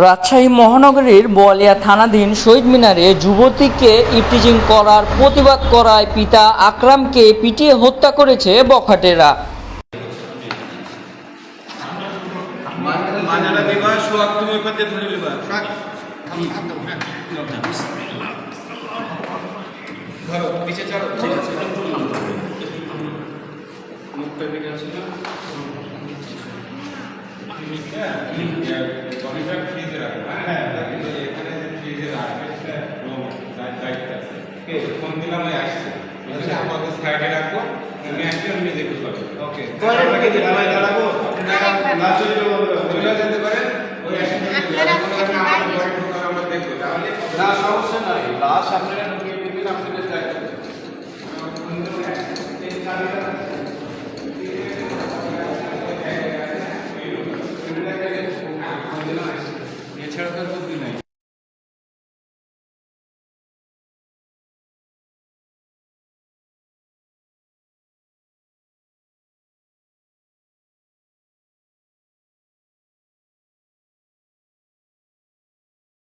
রাজশাহী মহানগরীর বোয়ালিয়া থানাধীন শহীদ মিনারে যুবতীকে ইফটিজিং করার প্রতিবাদ করায় পিতা আকরামকে পিটিয়ে হত্যা করেছে বখাটেরা। দিবা সোয়াক ফোন দিলাম ওই আসছে। বলছে আমাকে সাইডে রাখো আমি আসছি আমি দেখতে পাবো ওকে। দাঁড়াবো না চলে যেতে পারেন। ওই বাইরে আমরা দেখব। তাহলে না সমস্যা নাই। লাশ আপনারা ঢুকিয়ে দিবেন আপনাদের দায়িত্ব এছাড়া তার বুদ্ধি নাই।